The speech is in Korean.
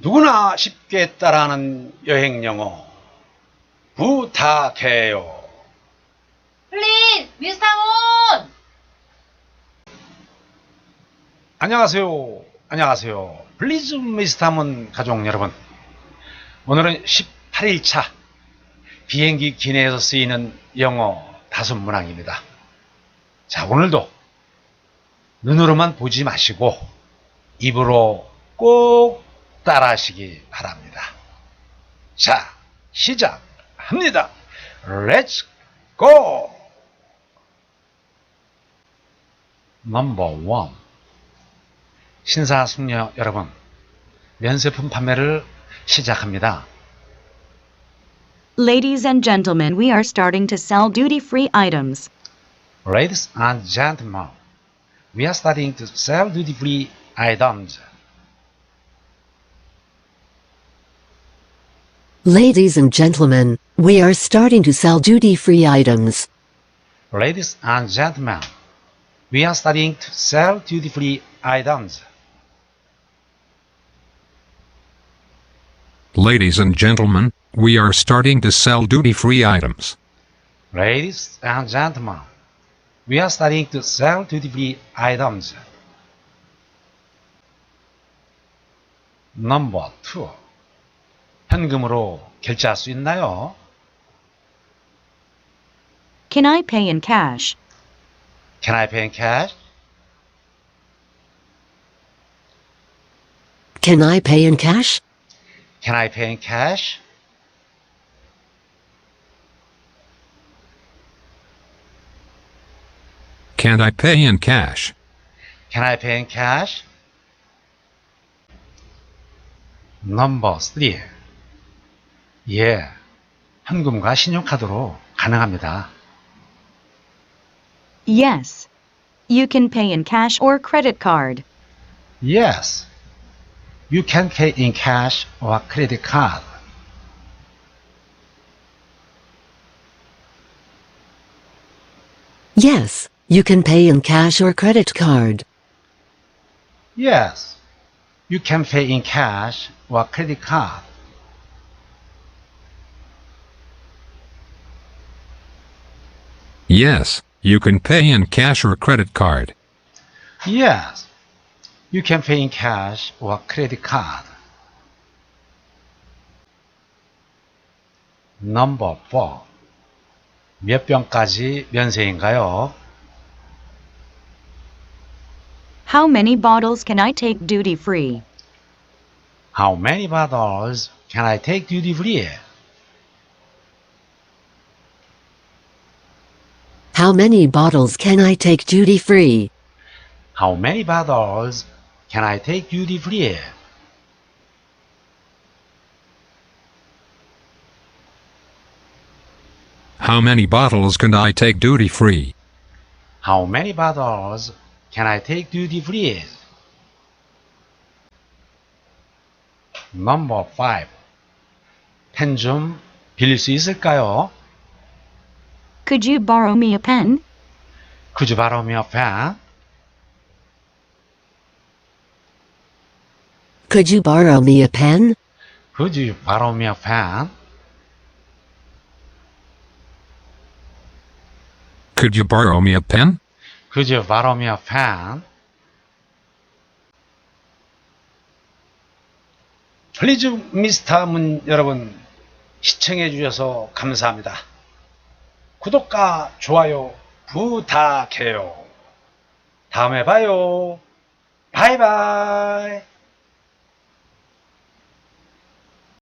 누구나 쉽게 따라하는 여행 영어 부탁해요. 플리즈, 미스터 문! 안녕하세요. 안녕하세요. 블리즈 미스타문 가족 여러분. 오늘은 18일차 비행기 기내에서 쓰이는 영어 다섯 문항입니다. 자, 오늘도 눈으로만 보지 마시고 입으로 꼭 따라하시기 바랍니다. 자, 시작합니다. Let's go! Number one. 신사숙녀 여러분, 면세품 판매를 시작합니다. Ladies and gentlemen, we are starting to sell duty free items. Ladies and gentlemen, we are starting to sell duty-free items. Ladies and gentlemen, we are starting to sell duty free items. Ladies and gentlemen, we are starting to sell duty-free items. Ladies and gentlemen, we are starting to sell duty free items. Ladies and gentlemen, we are starting to sell duty-free items. Number two. 현금으로 결제할 수 있나요? Can I pay in cash? Can I pay in cash? Can I pay in cash? Can I pay in cash? Can't I pay in cash? Can I pay in cash? Number 3. 예, 현금과 신용카드로 가능합니다. Yes. You can pay in cash or credit card. Yes, you can pay in cash or credit card. Yes, you can pay in cash or credit card. Yes, you can pay in cash or credit card. Yes, you can pay in cash or credit card. Yes, you can pay in cash or credit card. Number 4. 몇 병까지 면세인가요? How many bottles can I take duty free? How many bottles can I take duty free? How many bottles can I take duty free? How many bottles can I take duty free? How many bottles can I take duty free? How many bottles can I take duty free? Number 5. 펜 좀 빌릴 수 있을까요? Could you borrow me a pen? Could you borrow me a pen? Could you borrow me a pen? Could you borrow me a pen? Could you borrow me a pen? Could you borrow me a pen? 플리즈 미스터 문 여러분 시청해 주셔서 감사합니다. 구독과 좋아요 부탁해요. 다음에 봐요. 바이바이.